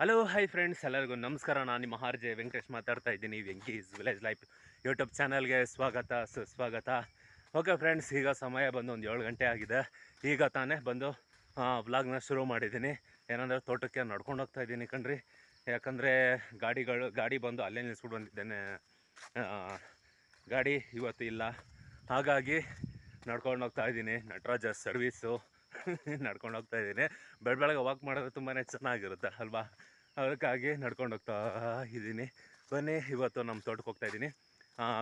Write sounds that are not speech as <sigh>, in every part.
Hello hi friends ಎಲ್ಲರಿಗೂ ನಮಸ್ಕಾರ. ನಾನು ನಿಮ್ಮ ಆರ್ ಜೆ ವೆಂಕಟೇಶ್ ಮಾತಾಡ್ತಾ ಇದ್ದೀನಿ. ವೆಂಕೀಸ್ ವಿಲೇಜ್ ಲೈಫ್ ಯೂಟ್ಯೂಬ್ ಚಾನಲ್ಗೆ ಸ್ವಾಗತ, ಸುಸ್ವಾಗತ. ಓಕೆ ಫ್ರೆಂಡ್ಸ್ ಈಗ ಸಮಯ ಬಂದು ಒಂದು ಏಳು ಗಂಟೆ ಆಗಿದೆ. ಈಗ ತಾನೇ ಬಂದು ವ್ಲಾಗ್ನ ಶುರು ಮಾಡಿದ್ದೀನಿ. ಏನಂದರೆ ತೋಟಕ್ಕೆ ನಡ್ಕೊಂಡು ಹೋಗ್ತಾ ಇದ್ದೀನಿ ಕಣ್ರಿ. ಯಾಕಂದರೆ ಗಾಡಿಗಳು, ಗಾಡಿ ಬಂದು ಅಲ್ಲೇ ನಿಲ್ಸ್ಬಿಟ್ಟು ಬಂದಿದ್ದೇನೆ. ಗಾಡಿ ಇವತ್ತು ಇಲ್ಲ. ಹಾಗಾಗಿ ನಡ್ಕೊಂಡು ಹೋಗ್ತಾ ಇದ್ದೀನಿ. ನಟರಾಜ ಸರ್ವೀಸು. <laughs> ನಡ್ಕೊಂಡು ಹೋಗ್ತಾ ಇದ್ದೀನಿ. ಬೆಳ ಬೆಳಗ್ಗೆ ವಾಕ್ ಮಾಡೋದು ತುಂಬಾ ಚೆನ್ನಾಗಿರುತ್ತೆ, ಅಲ್ವಾ? ಅದಕ್ಕಾಗಿ ನಡ್ಕೊಂಡು ಹೋಗ್ತಾ ಇದ್ದೀನಿ. ಬನ್ನಿ, ಇವತ್ತು ನಮ್ಮ ತೋಟಕ್ಕೆ ಹೋಗ್ತಾ ಇದ್ದೀನಿ.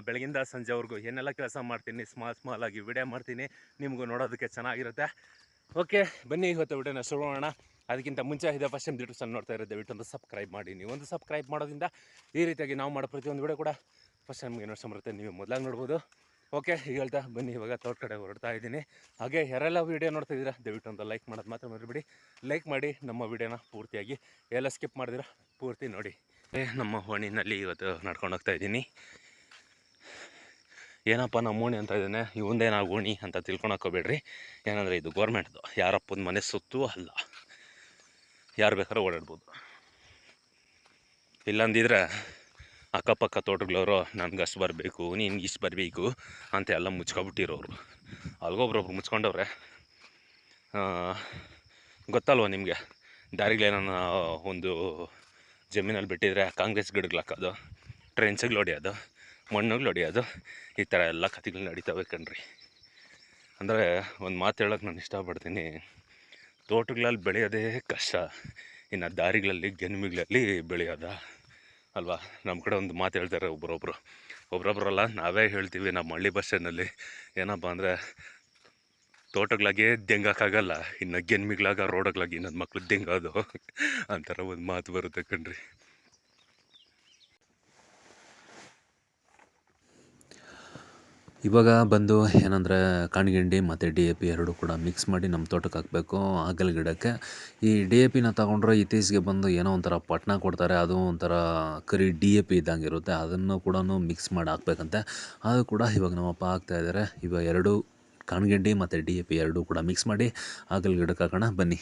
ಬೆಳಗಿಂದ ಸಂಜೆವರೆಗೂ ಏನೆಲ್ಲ ಕೆಲಸ ಮಾಡ್ತೀನಿ ಸ್ಮಾಲ್ ಸ್ಮಾಲ್ ಆಗಿ ವಿಡಿಯೋ ಮಾಡ್ತೀನಿ. ನಿಮಗೂ ನೋಡೋದಕ್ಕೆ ಚೆನ್ನಾಗಿರುತ್ತೆ. ಓಕೆ ಬನ್ನಿ, ಇವತ್ತು ವಿಡಿಯೋನ ಶುರು ಮಾಡೋಣ. ಅದಕ್ಕಿಂತ ಮುಂಚೆ ಇದೆ ಫಸ್ಟ್ ಟೈಮ್ ಸಣ್ಣ ನೋಡ್ತಾ ಇರೋದು ಒಂದು ಸಬ್ಸ್ಕ್ರೈಬ್ ಮಾಡಿ. ನೀವು ಒಂದು ಸಬ್ಸ್ಕ್ರೈಬ್ ಮಾಡೋದ್ರಿಂದ ಈ ರೀತಿಯಾಗಿ ನಾವು ಮಾಡೋ ಪ್ರತಿಯೊಂದು ವಿಡಿಯೋ ಕೂಡ ಫಸ್ಟ್ ಟೈಮ್ಗೆ ನೋಡ್ಸಂಬರುತ್ತೆ ನೀವು ಮೊದಲಾಗಿ ನೋಡ್ಬೋದು. ಓಕೆ, ಹೇಳ್ತಾ ಬನ್ನಿ. ಇವಾಗ ತೋಟ ಕಡೆ ಹೊರಡ್ತಾ ಇದ್ದೀನಿ. ಹಾಗೆ ಯಾರೆಲ್ಲ ವೀಡಿಯೋ ನೋಡ್ತಾ ಇದ್ದೀರಾ, ದಯವಿಟ್ಟು ಒಂದು ಲೈಕ್ ಮಾಡೋದು ಮಾತ್ರ ಮರಿಬೇಡಿ. ಲೈಕ್ ಮಾಡಿ, ನಮ್ಮ ವೀಡಿಯೋನ ಪೂರ್ತಿಯಾಗಿ ಎಲ್ಲ ಸ್ಕಿಪ್ ಮಾಡಿದಿರ, ಪೂರ್ತಿ ನೋಡಿ. ನಮ್ಮ ಓಣಿನಲ್ಲಿ ಇವತ್ತು ನಡ್ಕೊಂಡು ಹೋಗ್ತಾ ಇದ್ದೀನಿ. ಏನಪ್ಪ ನಮ್ಮ ಓಣಿ ಅಂತ ಇದ್ದೇನೆ? ಇವಂದೇ ನಾವು ಓಣಿ ಅಂತ ತಿಳ್ಕೊಳಕೋಬೇಡ್ರಿ ಏನಂದರೆ ಇದು ಗೌರ್ಮೆಂಟ್ದು ಯಾರಪ್ಪನ ಮನೆ ಸುತ್ತೂ ಅಲ್ಲ. ಯಾರು ಬೇಕಾದ್ರೂ ಓಡಾಡ್ಬೋದು. ಇಲ್ಲಂದಿದ್ರೆ ಅಕ್ಕಪಕ್ಕ ತೋಟಗಳವರು, ನನಗೆ ಅಷ್ಟು ಬರಬೇಕು ನಿನ್ಗೆ ಇಷ್ಟು ಬರಬೇಕು ಅಂತ ಎಲ್ಲ ಮುಚ್ಕೊಬಿಟ್ಟಿರೋರು ಅಲ್ಗೊಬ್ರೊಬ್ರು ಮುಚ್ಕೊಂಡವ್ರೆ. ಗೊತ್ತಲ್ವ ನಿಮಗೆ? ದಾರಿಗಳೇನ ಒಂದು ಜಮೀನಲ್ಲಿ ಬಿಟ್ಟಿದ್ರೆ ಕಾಂಗ್ರೆಸ್ ಗಿಡಗಳು ಹಾಕೋದು ಟ್ರೆನ್ಸ್ಗಳು ಹೊಡೆಯೋದು ಮಣ್ಣುಗಳು ಹೊಡೆಯೋದು ಈ ಥರ ಎಲ್ಲ ಕಥೆಗಳು ನಡೀತಾವೆ ಕಣ್ರಿ. ಅಂದರೆ ಒಂದು ಮಾತು ಹೇಳೋಕ್ಕೆ ನಾನು ಇಷ್ಟಪಡ್ತೀನಿ. ತೋಟಗಳಲ್ಲಿ ಬೆಳೆಯೋದೇ ಕಷ್ಟ. ಇನ್ನು ದಾರಿಗಳಲ್ಲಿ ಗೆನ್ಮಿಗಳಲ್ಲಿ ಬೆಳೆಯೋದ? ಅಲ್ವಾ? ನಮ್ಮ ಕಡೆ ಒಂದು ಮಾತು ಹೇಳ್ತಾರೆ ಒಬ್ರೊಬ್ರು. ಒಬ್ರೊಬ್ರಲ್ಲ, ನಾವೇ ಹೇಳ್ತೀವಿ ನಮ್ಮ ಹಳ್ಳಿ ಭಾಷೆನಲ್ಲಿ ಏನಪ್ಪ ಅಂದರೆ ತೋಟಗಳಾಗೆ ದೆಂಗಾಕಾಗಲ್ಲ, ಇನ್ನು ಗೆನ್ಮಿಗಳಾಗ ರೋಡಗಳಾಗಿ ಇನ್ನೊಂದು ಮಕ್ಳು ದೆಂಗಾದು. <laughs> ಅಂತಾರ ಒಂದು ಮಾತು ಬರುತ್ತೆ ಕಣ್ರಿ. ಇವಾಗ ಬಂದು ಏನಂದರೆ ಕಾಣ್ಗಿಂಡಿ ಮತ್ತು ಡಿ ಎ ಪಿ ಎರಡೂ ಕೂಡ ಮಿಕ್ಸ್ ಮಾಡಿ ನಮ್ಮ ತೋಟಕ್ಕೆ ಹಾಕಬೇಕು ಆಗಲ್ ಗಿಡಕ್ಕೆ. ಈ ಡಿ ಎ ಪಿನ ತಗೊಂಡ್ರೆ ಇತ್ತೀಚೆಗೆ ಬಂದು ಏನೋ ಒಂಥರ ಪಟ್ನ ಕೊಡ್ತಾರೆ, ಅದು ಒಂಥರ ಕರಿ ಡಿ ಎ ಪಿ ಇದ್ದಂಗೆ ಇರುತ್ತೆ, ಅದನ್ನು ಕೂಡ ಮಿಕ್ಸ್ ಮಾಡಿ ಹಾಕ್ಬೇಕಂತೆ. ಅದು ಕೂಡ ಇವಾಗ ನಮ್ಮಪ್ಪ ಹಾಕ್ತಾ ಇದ್ದಾರೆ ಇವಾಗ ಎರಡು ಕಾಣ್ಗಿಂಡಿ ಮತ್ತು ಡಿ ಎ ಪಿ ಎರಡೂ ಕೂಡ ಮಿಕ್ಸ್ ಮಾಡಿ ಆಗಲ್ ಗಿಡಕ್ಕೆ ಹಾಕೋಣ. ಬನ್ನಿ.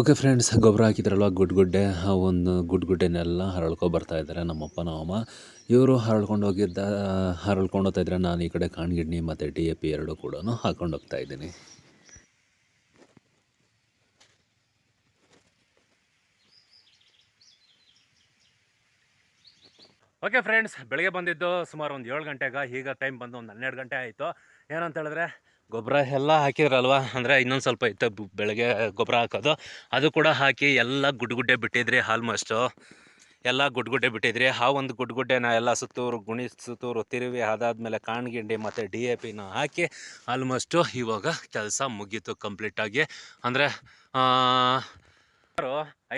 ಓಕೆ ಫ್ರೆಂಡ್ಸ್ ಗೊಬ್ಬರ ಹಾಕಿದ್ರಲ್ವ ಗುಡ್ ಗುಡ್ಡೆ. ಆ ಒಂದು ಗುಡ್ ಗುಡ್ಡೆನೆಲ್ಲ ಹರಳ್ಕೊ ಬರ್ತಾ ಇದ್ದಾರೆ ನಮ್ಮಪ್ಪ, ನಮ್ಮಮ್ಮ. ಇವರು ಹರಳ್ಕೊಂಡು ಹೋಗಿದ್ದ, ಹರಳ್ಕೊಂಡು ಹೋಗ್ತಾ ಇದ್ರೆ ನಾನು ಈ ಕಡೆ ಕಾಣ್ಗಿಡ್ನಿ ಮತ್ತು ಡಿ ಎ ಪಿ ಎರಡು ಕೂಡ ಹಾಕೊಂಡು ಹೋಗ್ತಾ ಇದ್ದೀನಿ. ಓಕೆ ಫ್ರೆಂಡ್ಸ್ ಬೆಳಗ್ಗೆ ಬಂದಿದ್ದು ಸುಮಾರು ಒಂದು ಏಳು ಗಂಟೆಗೆ, ಈಗ ಟೈಮ್ ಬಂದು ಒಂದು ಹನ್ನೆರಡು ಗಂಟೆ ಆಯಿತು. ಏನಂತ ಹೇಳಿದ್ರೆ ಗೊಬ್ಬರ ಎಲ್ಲ ಹಾಕಿದ್ರಲ್ವ? ಅಂದರೆ ಇನ್ನೊಂದು ಸ್ವಲ್ಪ ಇತ್ತು ಬೆಳಗ್ಗೆ ಗೊಬ್ಬರ ಹಾಕೋದು. ಅದು ಕೂಡ ಹಾಕಿ ಎಲ್ಲ ಗುಡ್ಗುಡ್ಡೆ ಬಿಟ್ಟಿದ್ರಿ ಆಲ್ಮೋಸ್ಟು ಎಲ್ಲ ಗುಡ್ಗುಡ್ಡೆ ಬಿಟ್ಟಿದ್ರಿ. ಆ ಒಂದು ಗುಡ್ಗುಡ್ಡೆನ ಎಲ್ಲ ಸುತ್ತೂರು ಗುಣಿ, ಸುತ್ತೂರು ತಿರುವಿ ಅದಾದಮೇಲೆ ಕಾಣ್ಗಿಂಡಿ ಮತ್ತು ಡಿ ಎ ಪಿನ ಹಾಕಿ ಆಲ್ಮೋಸ್ಟು ಇವಾಗ ಕೆಲಸ ಮುಗೀತು ಕಂಪ್ಲೀಟಾಗಿ ಅಂದರೆ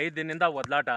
ಐದು ದಿನದಿಂದ ಒದ್ಲಾಟ.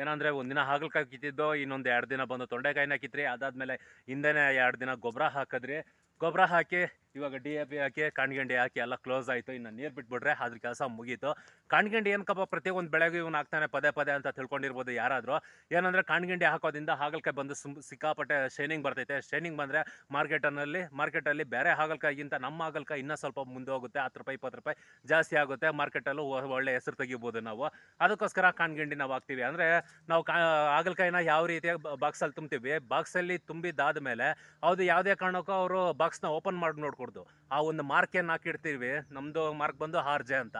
ಏನಂದರೆ ಒಂದಿನ ಹಾಗಲಕಾಯಿ ಕಿತ್ತಿದ್ದು, ಇನ್ನೊಂದು ಎರಡು ದಿನ ಬಂದು ತೊಂಡೆಕಾಯಿನ ಕಿತ್ರಿ. ಅದಾದಮೇಲೆ ಹಿಂದೆನೇ ಎರಡು ದಿನ ಗೊಬ್ಬರ ಹಾಕಿದ್ರಿ. ಗೊಬ್ಬರ ಹಾಕಿ ಇವಾಗ ಡಿ ಎ ಪಿ ಹಾಕಿ, ಕಾಣ್ಗಂಡಿ ಹಾಕಿ ಎಲ್ಲ ಕ್ಲೋಸ್ ಆಯಿತು. ಇನ್ನು ನೀರು ಬಿಟ್ಬಿಟ್ರೆ ಅದ್ರ ಕೆಲಸ ಮುಗೀತು. ಕಾಣ್ಗಂಡಿ ಏನಕ್ಕಪ್ಪ, ಪ್ರತಿಯೊಂದು ಬೆಳೆಗೂ ಇವನು ಹಾಕ್ತಾನೆ ಪದೇ ಪದೇ ಅಂತ ತಿಳ್ಕೊಂಡಿರ್ಬೋದು ಯಾರಾದರೂ. ಏನಂದ್ರೆ ಕಾಣ್ಗಂಡಿ ಹಾಕೋದ್ರಿಂದ ಹಾಗಲಕಾಯಿ ಬಂದು ಸುಮ್ ಸಿಕ್ಕಾಪಟ್ಟೆ ಶೈನಿಂಗ್ ಬರ್ತೈತೆ. ಶೈನಿಂಗ್ ಬಂದರೆ ಮಾರ್ಕೆಟನಲ್ಲಿ, ಮಾರ್ಕೆಟಲ್ಲಿ ಬೇರೆ ಹಾಗಲಕಾಯಿಗಿಂತ ನಮ್ಮ ಹಾಗಲಕಾಯಿ ಇನ್ನೂ ಸ್ವಲ್ಪ ಮುಂದೆ ಹೋಗುತ್ತೆ. ಹತ್ತು ರೂಪಾಯಿ, ಇಪ್ಪತ್ತು ರೂಪಾಯಿ ಜಾಸ್ತಿ ಆಗುತ್ತೆ. ಮಾರ್ಕೆಟಲ್ಲೂ ಒಳ್ಳೆ ಹೆಸರು ತೆಗಿಬೋದು ನಾವು. ಅದಕ್ಕೋಸ್ಕರ ಕಾಣ್ಗಂಡಿ ನಾವು ಹಾಕ್ತೀವಿ. ಅಂದರೆ ನಾವು ಕಾ, ಹಾಗಲಕಾಯಿನ ಯಾವ ರೀತಿಯಾಗಿ ಬಾಕ್ಸಲ್ಲಿ ತುಂಬ್ತೀವಿ. ಬಾಕ್ಸಲ್ಲಿ ತುಂಬಿದ್ದಾದ ಮೇಲೆ ಅದು ಯಾವುದೇ ಕಾರಣಕ್ಕೂ ಅವರು ಬಾಕ್ಸ್ನ ಓಪನ್ ಮಾಡಿ ನೋಡ್ಕೊಡ್ದು ಆ ಒಂದು ಮಾರ್ಕ್ ಏನು ಹಾಕಿಡ್ತೀವಿ ನಮ್ಮದು ಮಾರ್ಕ್ ಬಂದು ಆರ್ ಜೆ ಅಂತ.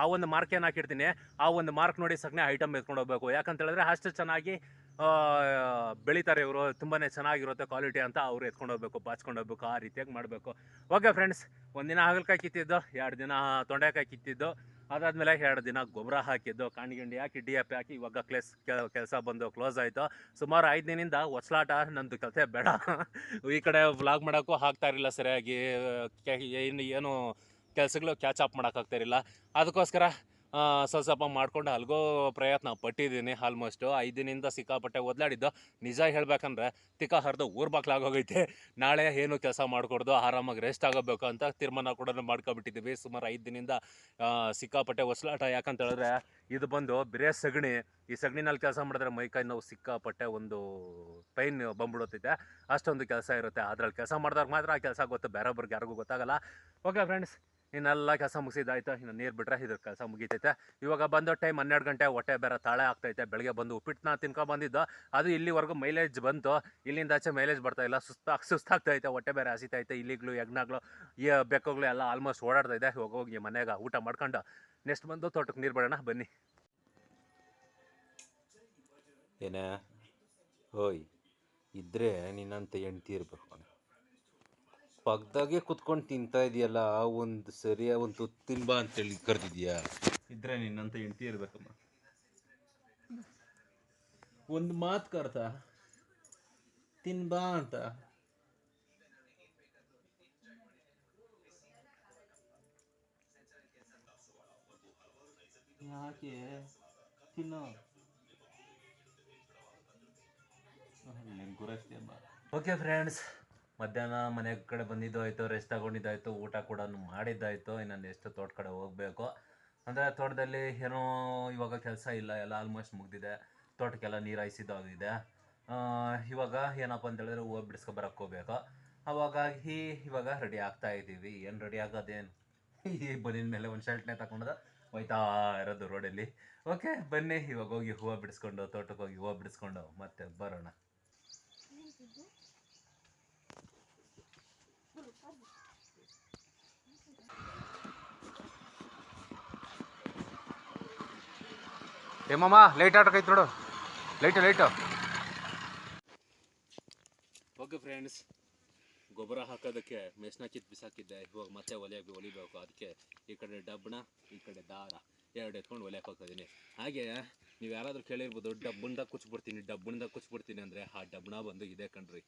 ಆ ಒಂದು ಮಾರ್ಕ್ ಏನು ಹಾಕಿಡ್ತೀನಿ ಆ ಒಂದು ಮಾರ್ಕ್ ನೋಡಿ ಸಗ್ನೆ ಐಟಮ್ ಎತ್ಕೊಂಡು ಹೋಗ್ಬೇಕು. ಯಾಕಂತ ಹೇಳಿದ್ರೆ ಅಷ್ಟು ಚೆನ್ನಾಗಿ ಬೆಳಿತಾರೆ ಇವರು. ತುಂಬಾ ಚೆನ್ನಾಗಿರುತ್ತೆ ಕ್ವಾಲಿಟಿ ಅಂತ ಅವ್ರು ಎತ್ಕೊಂಡು ಹೋಗ್ಬೇಕು, ಬಾಚ್ಕೊಂಡು ಹೋಗ್ಬೇಕು, ಆ ರೀತಿಯಾಗಿ ಮಾಡಬೇಕು. ಓಕೆ ಫ್ರೆಂಡ್ಸ್ ಒಂದಿನ ಹಾಗಲಕಾಯಿ ಕಿತ್ತಿದ್ದು, ಎರಡು ದಿನ ತೊಂಡೆಕಾಯಿ ಕಿತ್ತಿದ್ದು. ಅದಾದಮೇಲೆ ಎರಡು ದಿನ ಗೊಬ್ಬರ ಹಾಕಿದ್ದು, ಕಾಣಿಗಿಂಡಿ ಹಾಕಿ, ಡಿ ಎಫ್ ಹಾಕಿ, ಇವಾಗ ಕ್ಲೇಸ್ ಕೆಲಸ ಬಂದು ಕ್ಲೋಸ್ ಆಯಿತು. ಸುಮಾರು ಐದು ದಿನದಿಂದ ಒಚ್ಲಾಟ ನಂದು ಕತೆ ಬೇಡ. ಈ ಕಡೆ ವ್ಲಾಗ್ ಮಾಡೋಕ್ಕೂ ಹಾಕ್ತಾ ಇರಲಿಲ್ಲ ಸರಿಯಾಗಿ. ಏನು ಏನು ಕೆಲಸಗಳು ಕ್ಯಾಚ್ ಅಪ್ ಮಾಡೋಕ್ಕಾಗ್ತಾ ಇರಲಿಲ್ಲ. ಅದಕ್ಕೋಸ್ಕರ ಸ್ವಲ್ಪ ಸ್ವಲ್ಪ ಮಾಡ್ಕೊಂಡು ಅಲ್ಗೋ ಪ್ರಯತ್ನ ಪಟ್ಟಿದ್ದೀನಿ ಆಲ್ಮೋಸ್ಟು ಐದು ದಿನದಿಂದ ಸಿಕ್ಕಾಪಟ್ಟೆ ಒದಲಾಡಿದ್ದು ನಿಜ ಹೇಳ್ಬೇಕಂದ್ರೆ ತಿಕ್ಕ ಹರಿದು ಊರ್ ಬಾಕ್ಲಾಗೋಗೈತೆ. ನಾಳೆ ಏನು ಕೆಲಸ ಮಾಡಿಕೊಡ್ದು, ಆರಾಮಾಗಿ ರೆಸ್ಟ್ ಆಗೋಬೇಕು ಅಂತ ತೀರ್ಮಾನ ಕೂಡ ಮಾಡ್ಕೊಬಿಟ್ಟಿದ್ದೀವಿ. ಸುಮಾರು ಐದು ದಿನದಿಂದ ಸಿಕ್ಕಾಪಟ್ಟೆ ಹೊಸಲಾಟ ಯಾಕಂತ ಹೇಳಿದ್ರೆ ಇದು ಬಂದು ಬೇರೆ ಸಗಣಿ. ಈ ಸಗಣಿನಲ್ಲಿ ಕೆಲಸ ಮಾಡಿದ್ರೆ ಮೈಕೈ ನಾವು ಸಿಕ್ಕಾಪಟ್ಟೆ ಒಂದು ಪೈನ್ ಬಂದ್ಬಿಡುತ್ತೈತೆ ಅಷ್ಟೊಂದು ಕೆಲಸ ಇರುತ್ತೆ. ಅದ್ರಲ್ಲಿ ಕೆಲಸ ಮಾಡಿದಾಗ ಮಾತ್ರ ಆ ಕೆಲಸ ಗೊತ್ತು. ಬೇರೊಬ್ರಿಗೆ ಯಾರಿಗೂ ಗೊತ್ತಾಗಲ್ಲ. ಓಕೆ ಫ್ರೆಂಡ್ಸ್ ಇನ್ನೆಲ್ಲ ಕೆಲಸ ಮುಗಿಸಿದಾಯ್ತು ಇನ್ನು ನೀರು ಬಿಟ್ರೆ ಇದ್ರ ಕೆಲಸ ಮುಗೀತೈತೆ. ಇವಾಗ ಬಂದೋ ಟೈಮ್ ಹನ್ನೆರಡು ಗಂಟೆ ಹೊಟ್ಟೆ ಬೇರೆ ತಾಳೆ ಆಗ್ತೈತೆ, ಬೆಳಗ್ಗೆ ಬಂದು ಉಪ್ಪಿಟ್ಟನ್ನ ತಿನ್ಕೊಂಡು ಬಂದಿದ್ದು. ಅದು ಇಲ್ಲಿವರೆಗೂ ಮೈಲೇಜ್ ಬಂತು. ಇಲ್ಲಿಂದ ಆಚೆ ಮೈಲೇಜ್ ಬರ್ತಾ ಇಲ್ಲ. ಸುಸ್ತಾಗ್ ಸುಸ್ತಾಗ್ತೈತೆ, ಹೊಟ್ಟೆ ಬೇರೆ ಹಸಿತೈತೆ. ಇಲ್ಲಿಗಳು ಯಜ್ಞಗಳು ಈ ಬೆಕ್ಕಗಳು ಎಲ್ಲ ಆಲ್ಮೋಸ್ಟ್ ಓಡಾಡ್ತಾ ಇದೆ ಇವಾಗ ಹೋಗಿ ಮನೆಗೆ ಊಟ ಮಾಡ್ಕೊಂಡು ನೆಕ್ಸ್ಟ್ ಬಂದು ತೋಟಕ್ಕೆ ನೀರು ಬಿಡೋಣ, ಬನ್ನಿ. ಏನೇ? ಹೋಯ್, ಇದ್ರೆ ನಿನ್ನಂತ ಹೆಂಡ್ತಿ ಇರ್ಬೇಕು. ಪಕ್ಕದಾಗೆ ಕುತ್ಕೊಂಡು ತಿಂತಾ ಇದೆಯಲ್ಲ ಒಂದು ಸರಿಯ ಒಂದು ತುತ್ತು ತಿನ್ಬಾ ಅಂತೇಳಿ ಕರೆದಿದ್ಯಾ? ಇದ್ರೆ ನಿನ್ನಂತ ಹೆಂಡತಿ ಇರ್ಬೇಕಮ್ಮ. ಒಂದು ಮಾತು ಕರ್ತ ತಿನ್ಬಾ ಅಂತ. ಯಾಕೆ? ತಿನ್ನೋ. ಓಕೆ ಫ್ರೆಂಡ್ಸ್ ಮಧ್ಯಾಹ್ನ ಮನೆ ಕಡೆ ಬಂದಿದ್ದು ಆಯಿತು ರೆಸ್ಟ್ ತಗೊಂಡಿದ್ದಾಯಿತು, ಊಟ ಕೂಡ ಮಾಡಿದ್ದಾಯಿತು, ಇನ್ನೊಂದು ಎಷ್ಟು ತೋಟ ಕಡೆ ಹೋಗಬೇಕು. ಅಂದರೆ ತೋಟದಲ್ಲಿ ಏನೋ ಇವಾಗ ಕೆಲಸ ಇಲ್ಲ, ಎಲ್ಲ ಆಲ್ಮೋಸ್ಟ್ ಮುಗಿದಿದೆ. ತೋಟಕ್ಕೆಲ್ಲ ನೀರು ಹಾಯಿಸಿದ್ದಾಗಿದೆ. ಇವಾಗ ಏನಪ್ಪ ಅಂತ ಹೇಳಿದ್ರೆ ಹೂವು ಬಿಡಿಸ್ಕೊ ಬರಕ್ಕೆ ಹೋಗ್ಬೇಕು. ಅವಾಗಾಗಿ ಇವಾಗ ರೆಡಿ ಆಗ್ತಾ ಇದ್ದೀವಿ. ಏನು ರೆಡಿ ಆಗೋದೇನು? ಈ ಬನಿನ ಮೇಲೆ ಒಂದು ಶರ್ಟ್ನೇ ತಗೊಂಡು ಹೋಯ್ತಾ ಇರೋದು ರೋಡಲ್ಲಿ ಓಕೆ ಬನ್ನಿ, ಇವಾಗ ಹೋಗಿ ಹೂವು ಬಿಡಿಸ್ಕೊಂಡು ತೋಟಕ್ಕೆ ಹೋಗಿ ಹೂವು ಬಿಡಿಸ್ಕೊಂಡು ಮತ್ತೆ ಬರೋಣ. ಏಮಮ್ಮ ಲೈಟ್ ಆಟಕೈತೆ ನೋಡು. ಲೈಟು ಲೈಟು ಓಕೆ ಫ್ರೆಂಡ್ಸ್ ಗೊಬ್ಬರ ಹಾಕೋದಕ್ಕೆ ಮೆಸ್ನ ಕಿತ್ ಬಿಸಾಕಿದ್ದೆ. ಇವಾಗ ಮತ್ತೆ ಒಲೆಯಾಗಿ ಹೊಲಿಬೇಕು. ಅದಕ್ಕೆ ಈ ಕಡೆ ಡಬ್ಬಣ ಈ ಕಡೆ ದಾರ. ಎರಡು ಎತ್ಕೊಂಡು ಒಲೆಯಕ್ಕೆ ಹೋಗ್ತಿದ್ದೀನಿ ಹಾಗೆ, ನೀವು ಯಾರಾದರೂ ಕೇಳಿರ್ಬೋದು ಡಬ್ಬಣ್ದಾಗ ಕುಚ್ಬಿಡ್ತೀನಿ ಡಬ್ಬಣ್ದಾಗ ಕುಚ್ಬಿಡ್ತೀನಿ ಅಂದರೆ ಆ ಡಬ್ಬಣ ಬಂದು ಇದೆ ಕಣ್ರಿ.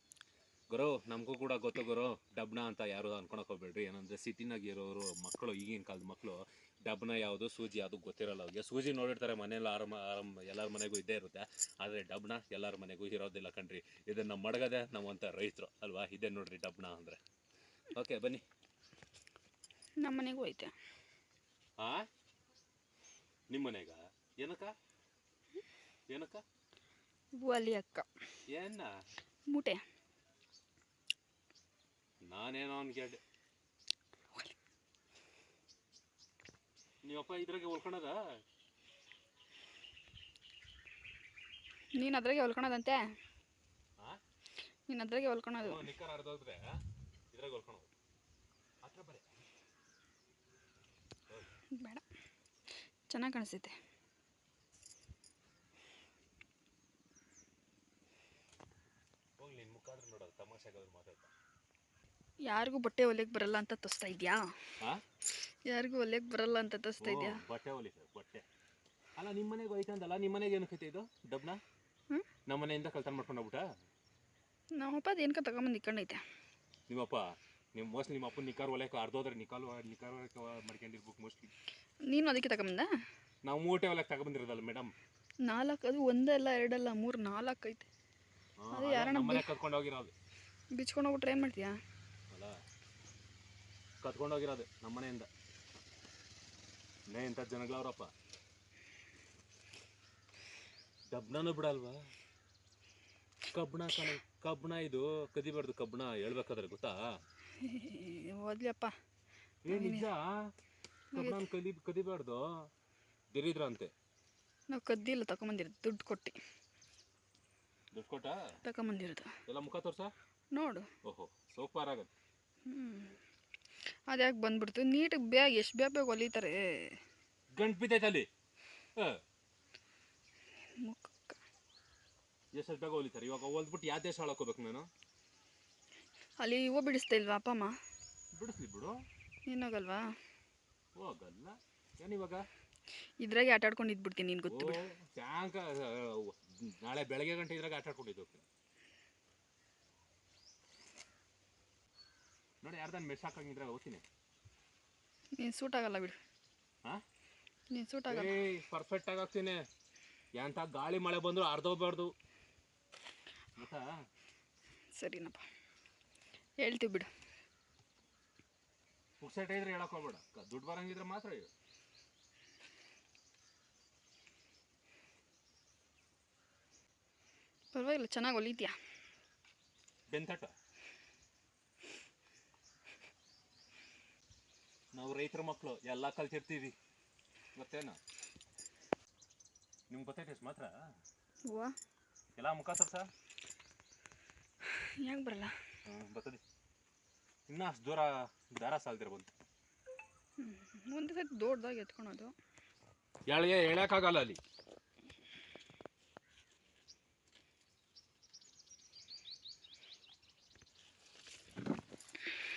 ಗುರು, ನಮಗೂ ಕೂಡ ಗೊತ್ತು ಗುರು ಡಬ್ಬಣ ಅಂತ ಯಾರು ಅನ್ಕೊಳಕ್ ಹೋಗ್ಬೇಡ್ರಿ. ಏನಂದರೆ ಸಿಟಿನಾಗ ಇರೋರು, ಮಕ್ಕಳು, ಈಗಿನ ಕಾಲದ ಮಕ್ಕಳು ಡಬ್ನ ಯಾವುದು ಸೂಜಿ ಯಾವುದು ಗೊತ್ತಿರಲ್ಲ ಅವ್ರಿಗೆ. ಸೂಜಿ ನೋಡಿರ್ತಾರೆ ಮನೆಯಲ್ಲಿ ಆರಾಮ ಆರಾಮ ಎಲ್ಲರ ಮನೆಗೂ ಇದ್ದೇ ಇರುತ್ತೆ. ಆದರೆ ಡಬ್ನ ಎಲ್ಲರ ಮನೆಗೂ ಇರೋದಿಲ್ಲ ಕಣ್ರಿ. ಇದನ್ನು ಮಡಗದೆ ನಮ್ಮಂಥ ರೈತರು ಅಲ್ವಾ? ಇದೇ ನೋಡ್ರಿ ಡಬ್ನ ಅಂದರೆ. ಓಕೆ ಬನ್ನಿ. ನಮ್ಮ ಮನೆಗೂ ಐತೆ. ಹಾ ನಿಮ್ಮ ಮನೆಗ? ಏನಕ್ಕ? ಏನಕ್ಕ? ಒಲಿ ಅಕ್ಕ. ಏನ? ಮೂಟೆ. ನಾನೇನೋ ಅನ್ಕೇಳಿ ನೀವಪ್ಪ ಇದ್ರಾಗೆ ಉಳ್ಕೊಳದ ನೀನು ಅದ್ರಾಗೆ ಹೊಲ್ಕೊಳೋದಂತೆ? ನೀನು ಅದ್ರಾಗೆ ಹೊಲ್ಕೊಳೋದು ನಿಕ್ಕರ್ ಹರಿದೋದ್ರೆ ಇದ್ರಾಗ ಉಳ್ಕೊಳೋದು ಹತ್ರ ಬರೀ ಬೇಡ. ಚೆನ್ನಾಗಿ ಕಾಣಿಸ್ತೈತೆ. ಹೋಗಿ ನಿನ್ನ ಮುಖ ಆದ್ರೂ ನೋಡೋದು ತಮಾಷೆಗಾದ್ರು ಮಾತಾಡ್ತಾ ಯಾರಿಗೂ ಬಟ್ಟೆ ಹೊಲಿಯಕ್ಕೆ ಬರಲ್ಲ ಅಂತ ತೋರಿಸ್ತಾ ಇದೆಯಾ? ಯಾರಿಗೂ ಹೊಲಿಯಕ್ಕೆ ಬರಲ್ಲ ಅಂತ ತೋರಿಸ್ತಾ ಇದೆಯಾ? ಬಟ್ಟೆ ಹೊಲಿ ಬಟ್ಟೆ. ಅಲ್ಲ ನಿಮ್ಮ ಮನೆಗೆ ಹೋಯ್ತಂದಲ್ಲ ನಿಮ್ಮ ಮನೆಗೆ ಏನಕ್ಕೈತೆ ಇದು ಡಬ್ನ? ನಮ್ಮ ಮನೆಯಿಂದ ಕಳ್ತನ ಮಾಡ್ಕೊಂಡು ಹೋಗ್ಬಿಟ್ಟ? ನಮ್ಮಪ್ಪ ಅದು ಏನಕ್ಕೆ ತಗೊಂಬಂದು ನಿಕ್ಕೈತೆ ನಿಮ್ಮಪ್ಪ ನಿಮ್ಮ ಮೋಸ್ಟ್ಲಿ ನಿಮ್ಮ ಅಪ್ಪನ ನಿಕಾರ್ ಒಲೆಕ್ಕೆ ಅರ್ಧೋದ್ರೆ ನಿಕಾಲ್ ನಿಕಾರ್ ಮಾಡ್ಕೊಂಡಿರ್ಬೇಕು ಮೋಸ್ಟ್ಲಿ ನೀನು ಅದಕ್ಕೆ ತಗೊಂಬಂದ? ನಾವು ಮೂಟೆ ಒಲೆಕ್ಕೆ ತಗೊಂಬಂದಿರೋದಲ್ಲ ಮೇಡಮ್ ನಾಲ್ಕು ಅದು ಒಂದಲ್ಲ ಎರಡಲ್ಲ ಮೂರು ನಾಲ್ಕು ಐತೆ. ಅದು ಯಾರನ್ನ ಮನೆ ಕತ್ಕೊಂಡು ಹೋಗಿರೋದು. ಬಿಚ್ಕೊಂಡು ಹೋಗ್ಬಿಟ್ರೆ ಏನು ಮಾಡ್ತೀಯಾ? ಕತ್ಕೊಂಡು ಹೋಗಿರೋದು ನಮ್ಮ ಮನೆಯಿಂದ. ನೇ ಇಂಥ ಜನಗಳವ್ರಪ್ಪ. ಡಬ್ನಾನು ಬಿಡಲ್ವಾ? ಕಬ್ಬಣ ಕಣ ಕಬ್ಬಣ ಇದು ಕದಿಬಾರ್ದು ಕಬ್ಬಣ ಹೇಳ್ಬೇಕಾದ್ರೆ ಗೊತ್ತಾ? ಓದ್ಲಿಯಪ್ಪ ಏ ನಿಜ? ಕಬ್ಬಣ ಕದಿ ಕದಿಬಾರ್ದು ದರಿದ್ರ ಅಂತೆ ನಾವು ಕದ್ದಿಲ್ಲ ತಗೊಂಬಂದಿರೋದು ದುಡ್ಡು ಕೊಟ್ಟು. ದುಡ್ಡು ಕೊಟ್ಟ? ತಗೊಂಬಂದಿರೋದು ಎಲ್ಲ ಮುಖ ತೋರ್ಸ? ನೋಡು. ಓಹೋ ಸೂಪರ್ ಆಗತ್ತೆ. ಹ್ಞೂ ಅದು ಯಾಕೆ ಬಂದ್ಬಿಡ್ತು? ನೀಟಾಗಿ ಬೇಗ ಎಷ್ಟು ಬೇಗ ಬೇಗ ಹೊಲಿತಾರೆ? ಗಂಟು ಬಿದ್ದೈತೆ ಅಲ್ಲಿ. ಮುಖಕ್ಕೆ. ಎಷ್ಟು ಬೇಗ ಹೊಲಿತಾರೆ? ಇವಾಗ ಹೊಲ್ದ್ಬಿಟ್ಟು ಯಾವ ದೇಶ ಹಾಳಾಕೋಬೇಕು ನಾನು? ಅಲ್ಲಿ ಇವ ಬಿಡಿಸ್ತಾ ಇಲ್ವಾ ಅಪ್ಪ ಅಮ್ಮ? ಬಿಡಿಸ್ಲಿ ಬಿಡು. ಏನಾಗಲ್ವಾ ಹೋಗಲ್ಲ. ಏನಿವಾಗ ಇದ್ರಾಗೆ ಆಟಾಡ್ಕೊಂಡಿದ್ಬಿಡ್ತೀನಿ ಆಡ್ಕೊಂಡು ಇದ್ಬಿಡ್ತೀನಿ ನೀನು ಗೊತ್ತು ಬಿಡು. ನಾಳೆ ಬೆಳಗ್ಗೆ ಗಂಟೆ ಇದ್ರಾಗ ಆಟ ನೋಡಿ ಯಾರ್ದಾನ ಮೆಸ್ ಹಾಕಂಗಿದ್ರೆ ಹೋಗ್ತೀನಿ ನೀನು ಸೂಟ್ ಆಗಲ್ಲ ಬಿಡು. ಹಾ? ನೀನು ಸೂಟ್ ಆಗಲ್ಲ. ಪರ್ಫೆಕ್ಟ್ ಆಗಿ ಹಾಕ್ತೀನಿ. ಎಂತ ಗಾಳಿ ಮಳೆ ಬಂದ್ರು ಅರ್ಧೋಗ್ಬಾರ್ದು. ಗೊತ್ತಾ? ಸರಿನಪ್ಪ. ಹೇಳ್ತೀವಿ ಬಿಡು. ಪುಕ್ಸೆಟ್ ಇದ್ರೆ ಹೇಳಕ್ ಹೋಗ್ಬೇಡ. ದುಡ್ಡು ಬರಂಗಿದ್ರೆ ಮಾತ್ರ ಹೇಳು. ಪರವಾಗಿಲ್ಲ ಚೆನ್ನಾಗಿ ಹೊಲಿದ್ಯಾ ಬೆಂತಟ ನಾವು ರೈತರ ಮಕ್ಕಳು ಎಲ್ಲ ಕಲ್ತಿರ್ತೀವಿ. ಗೊತ್ತೇನ? ನಿಮ್ಗೆ ಗೊತ್ತೈತೆ ಇಷ್ಟ್ ಮಾತ್ರ? ಹೂವ ಎಲ್ಲ ಮುಖ ಸರ್ ಯಾಕೆ ಬರಲ್ಲ? ಹ್ಞೂ ಬರ್ತದೆ. ಇನ್ನೂ ಅಷ್ಟು ದೂರ ದಾರ ಸಾಲ್ದಿರ ಬಂತು. ಒಂದು ಸತಿ ದೊಡ್ಡದಾಗಿ ಎತ್ಕೊಳೋದು. ಎಳೆಯ ಎಳ್ಯಾಕಾಗಲ್ಲ ಅಲ್ಲಿ.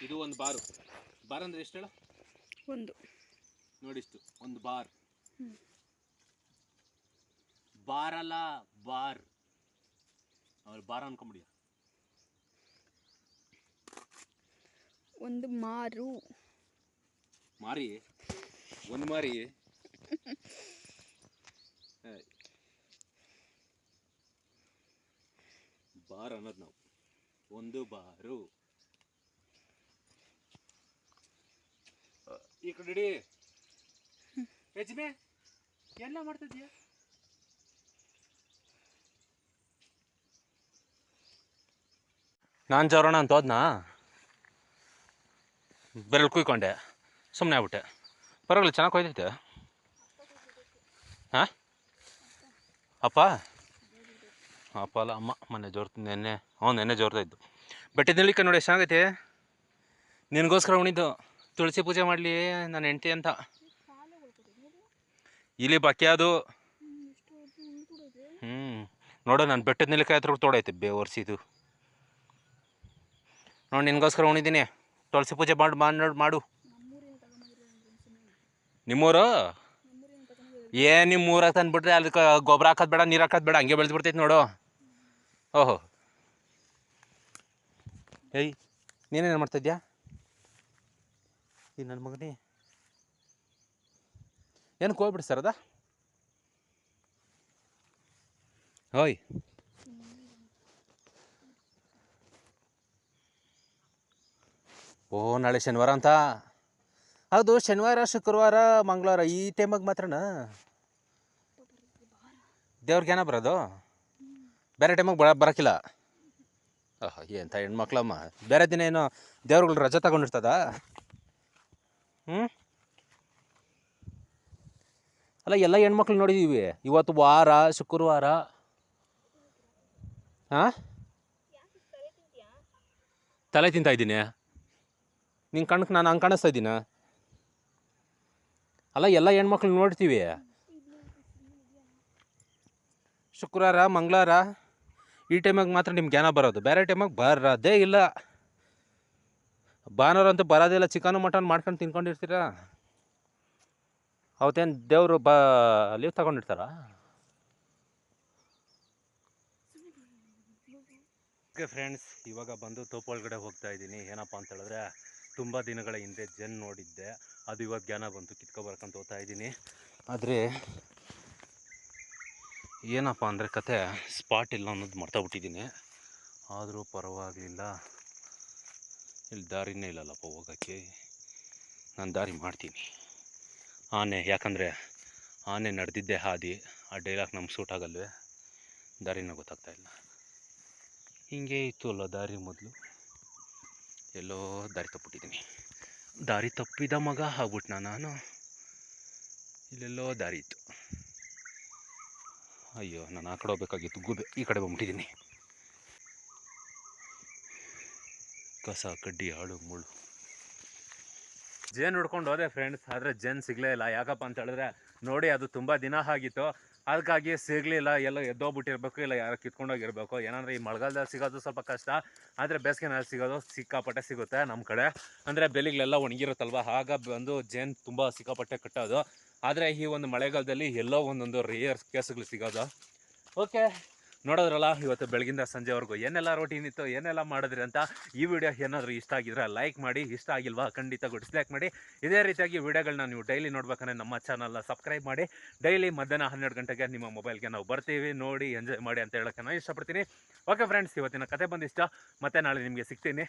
ಇದು ಒಂದು ಬಾರು. ಬಾರ್ ಅಂದ್ರೆ ಎಷ್ಟು ಹೇಳ? ಒಂದು. ನೋಡಿಷ್ಟು ಒಂದು ಬಾರ್. ಹ್ಮ್. ಬಾರ್. ಅವ್ರು ಬಾರ್ ಅನ್ಕೊಂಬಿಡಿಯ. ಒಂದು ಮಾರು. ಮಾರಿ? ಒಂದು ಮಾರಿ. <laughs> ಬಾರ್ ಅನ್ನೋದು ನಾವು. ಒಂದು ಬಾರು. ಈ ಕಡೆ ಎಲ್ಲ ಮಾಡ್ತಿದ್ಯಾ ನಾನು ಅಂತ ಹೋದ್ನಾ? ಬೆರಳು ಕುಯ್ಕೊಂಡೆ ಸುಮ್ಮನೆ ಆಗ್ಬಿಟ್ಟೆ. ಪರವಾಗಿಲ್ಲ, ಚೆನ್ನಾಗಿ ಕೊಯ್ದೈತೆ ಹಾಂ? ಅಪ್ಪ? ಅಪ್ಪ ಅಲ್ಲ, ಅಮ್ಮ, ಮೊನ್ನೆ ಜೋರ್ ನೆನ್ನೆ, ಹ್ಞೂ, ನೆನ್ನೆ ಜೋರ್ತಾಯಿದ್ದು ಬೆಟ್ಟದ ನಿಳಿಕ ನೋಡಿ ಚೆನ್ನಾಗೈತೆ? ನಿನಗೋಸ್ಕರ ಉಣಿದ್ದು. ತುಳಸಿ ಪೂಜೆ ಮಾಡಲಿ ನನ್ನ ಹೆಂಡ್ತಿ ಅಂತ. ಇಲ್ಲಿ ಬಾಕಿ ಅದು. ಹ್ಞೂ ನೋಡು ನಾನು ಬೆಟ್ಟದ ನಿಲಿಕಾಯಿ ಹತ್ರ ತೋಡೈತೆ ಬೇ ಒರ್ಸಿದು ನೋಡಿ ನಿನಗೋಸ್ಕರ ಉಣಿದ್ದೀನಿ ತುಳಸಿ ಪೂಜೆ ಮಾಡಿ ಮಾಡಿ ಮಾಡು ನಿಮ್ಮೂರು? ಏ ನಿಮ್ಮ ಊರಾಗ ತಂದುಬಿಟ್ರೆ ಅದಕ್ಕೆ ಗೊಬ್ಬರ ಹಾಕೋದು ಬೇಡ ನೀರು ಹಾಕೋದು ಬೇಡ ಹಂಗೆ ಬೆಳೆದು ಬಿಡ್ತೈತೆ ನೋಡು. ಓಹೋ. ಏಯ್ ನೀನೇನು ಮಾಡ್ತಿದ್ಯಾ? ಈ ನನ್ನ ಮಗನೇ. ಏನು ಕೋಬಿಡಿ ಸರ್ ಅದ? ಹೋಯ್. ಓ, ನಾಳೆ ಶನಿವಾರ ಅಂತ? ಹೌದು, ಶನಿವಾರ, ಶುಕ್ರವಾರ, ಮಂಗಳವಾರ, ಈ ಟೈಮಾಗ ಮಾತ್ರನಾ? ದೇವ್ರಿಗೆ ಏನೋ ಬರೋದು? ಬೇರೆ ಟೈಮಾಗ ಬರ ಬರೋಕ್ಕಿಲ್ಲ ಓಹ್ ಎಂಥ ಹೆಣ್ಮಕ್ಳಮ್ಮ. ಬೇರೆ ದಿನ ಏನೋ ದೇವ್ರುಗಳು ರಜೆ ತಗೊಂಡಿರ್ತದ? ಹ್ಞೂ ಅಲ್ಲ, ಎಲ್ಲ ಹೆಣ್ಮಕ್ಳು ನೋಡಿದ್ದೀವಿ ಇವತ್ತು ವಾರ, ಶುಕ್ರವಾರ. ಹಾಂ ತಲೆ ತಿಂತಾ ಇದ್ದೀನಿ ನಿನ್ನ ಕಣ್ಗೆ ನಾನು ಹಂಗೆ ಕಾಣಿಸ್ತಾ ಇದ್ದೀನ? ಅಲ್ಲ, ಎಲ್ಲ ಹೆಣ್ಮಕ್ಳು ನೋಡ್ತೀವಿ. ಶುಕ್ರವಾರ, ಮಂಗಳವಾರ, ಈ ಟೈಮಾಗ ಮಾತ್ರ ನಿಮ್ಗೆ ಜ್ಞಾನ ಬರೋದು. ಬೇರೆ ಟೈಮಾಗ ಬರೋದೇ ಇಲ್ಲ. ಭಾನುವಾರ ಅಂತೂ ಬರೋದಿಲ್ಲ, ಚಿಕನು ಮಟನ್ ಮಾಡ್ಕೊಂಡು ತಿನ್ಕೊಂಡಿರ್ತೀರಾ? ಅವತ್ತೇನು ದೇವರು ಬ ಲೀವ್ ತಗೊಂಡಿರ್ತಾರ? ಓಕೆ ಫ್ರೆಂಡ್ಸ್ ಇವಾಗ ಬಂದು ತೋಪೊಳಗಡೆ ಹೋಗ್ತಾ ಇದ್ದೀನಿ. ಏನಪ್ಪ ಅಂತ ಹೇಳಿದ್ರೆ, ತುಂಬ ದಿನಗಳ ಹಿಂದೆ ಜನ್ ನೋಡಿದ್ದೆ. ಅದು ಇವಾಗ ಜ್ಞಾನ ಬಂತು, ಕಿತ್ಕೊಬರ್ಕಂತ ಹೋಗ್ತಾ ಇದ್ದೀನಿ. ಆದರೆ, ಏನಪ್ಪ ಅಂದರೆ ಕತೆ ಸ್ಪಾಟ್ ಇಲ್ಲ ಅನ್ನೋದು ಮರ್ತೋಗ್ಬಿಟ್ಟಿದ್ದೀನಿ. ಆದರೂ ಪರವಾಗಿಲ್ಲ. ಇಲ್ಲಿ ದಾರಿನೇ ಇಲ್ಲಲ್ಲಪ್ಪ, ಹೋಗೋಕ್ಕೆ ನಾನು ದಾರಿ ಮಾಡ್ತೀನಿ. ಆನೆ, ಯಾಕಂದರೆ ಆನೆ ನಡೆದಿದ್ದೆ ಹಾದಿ, ಆ ಡೈಲಾಗ್ ನಮ್ಗೆ ಸೂಟ್ ಆಗಲ್ವೇ? ದಾರಿನ ಗೊತ್ತಾಗ್ತಾ ಇಲ್ಲ. ಹಿಂಗೆ ಇತ್ತು ಅಲ್ಲ ದಾರಿ ಮೊದಲು? ಎಲ್ಲೋ ದಾರಿ ತಪ್ಪಿಟ್ಟಿದ್ದೀನಿ ದಾರಿ ತಪ್ಪಿದ ಮಗ ಆಗ್ಬಿಟ್ನ ನಾನು? ಇಲ್ಲೆಲ್ಲೋ ದಾರಿ ಇತ್ತು. ಅಯ್ಯೋ, ನಾನು ಆ ಕಡೆ ಹೋಗ್ಬೇಕಾಗಿತ್ತು, ಗೂಬೆ ಈ ಕಡೆ ಬಂದ್ಬಿಟ್ಟಿದ್ದೀನಿ ಕಸ, ಕಡ್ಡಿ ಹಾಳು ಮುಳ್ಳು. ಜೇನು ಹುಡ್ಕೊಂಡು ಹೋದೆ ಫ್ರೆಂಡ್ಸ್ ಆದರೆ ಜೇನು ಸಿಗಲೇ ಇಲ್ಲ. ಯಾಕಪ್ಪ ಅಂತ ಹೇಳಿದ್ರೆ, ನೋಡಿ ಅದು ತುಂಬ ದಿನ ಆಗಿತ್ತು. ಅದಕ್ಕಾಗಿ ಸಿಗಲಿಲ್ಲ, ಎಲ್ಲ ಎದ್ದೋಗ್ಬಿಟ್ಟಿರ್ಬೇಕು, ಇಲ್ಲ ಯಾರೋ ಕಿತ್ಕೊಂಡೋಗಿರ್ಬೇಕು. ಏನಂದರೆ, ಈ ಮಳೆಗಾಲದಲ್ಲಿ ಸಿಗೋದು ಸ್ವಲ್ಪ ಕಷ್ಟ. ಆದರೆ ಬೇಸಿಗೆನಲ್ಲಿ ಸಿಗೋದು ಸಿಕ್ಕಾಪಟ್ಟೆ ಸಿಗುತ್ತೆ ನಮ್ಮ ಕಡೆ. ಅಂದರೆ ಬೆಲೆಗಳೆಲ್ಲ ಒಣಗಿರುತ್ತಲ್ವ? ಆಗ ಬಂದು ಜೇನ್ ತುಂಬ ಸಿಕ್ಕಾಪಟ್ಟೆ ಕಟ್ಟೋದು. ಆದರೆ ಈ ಒಂದು ಮಳೆಗಾಲದಲ್ಲಿ ಎಲ್ಲೋ ಒಂದೊಂದು ರೇಯರ್ ಕೇಸ್ಗಳು ಸಿಗೋದು. ಓಕೆ ನೋಡೋದ್ರಲ್ಲ, ಇವತ್ತು ಬೆಳಗಿಂದ ಸಂಜೆವರೆಗೂ ಏನೆಲ್ಲ ರೋಟೀನ್ ಇತ್ತು, ಏನೆಲ್ಲ ಮಾಡಿದ್ರಿ ಅಂತ ಈ ವಿಡಿಯೋ ಏನಾದರೂ ಇಷ್ಟ ಆಗಿದ್ರೆ ಲೈಕ್ ಮಾಡಿ, ಇಷ್ಟ ಆಗಿಲ್ವಾ ಖಂಡಿತ ಡಿಸ್ಲೈಕ್ ಮಾಡಿ. ಇದೇ ರೀತಿಯಾಗಿ ವಿಡಿಯೋಗಳನ್ನ ನೀವು ಡೈಲಿ ನೋಡ್ಬೇಕಂದ್ರೆ ನಮ್ಮ ಚಾನಲ್ನ ಸಬ್ಸ್ಕ್ರೈಬ್ ಮಾಡಿ. ಡೈಲಿ ಮಧ್ಯಾಹ್ನ ಹನ್ನೆರಡು ಗಂಟೆಗೆ ನಿಮ್ಮ ಮೊಬೈಲ್ಗೆ ನಾವು ಬರ್ತೀವಿ, ನೋಡಿ ಎಂಜಾಯ್ ಮಾಡಿ ಅಂತ ಹೇಳೋಕ್ಕೆ ನಾನು ಇಷ್ಟಪಡ್ತೀನಿ. ಓಕೆ ಫ್ರೆಂಡ್ಸ್ ಇವತ್ತಿನ ಕತೆ ಬಂದಿಷ್ಟ. ಮತ್ತೆ ನಾಳೆ ನಿಮಗೆ ಸಿಗ್ತೀನಿ.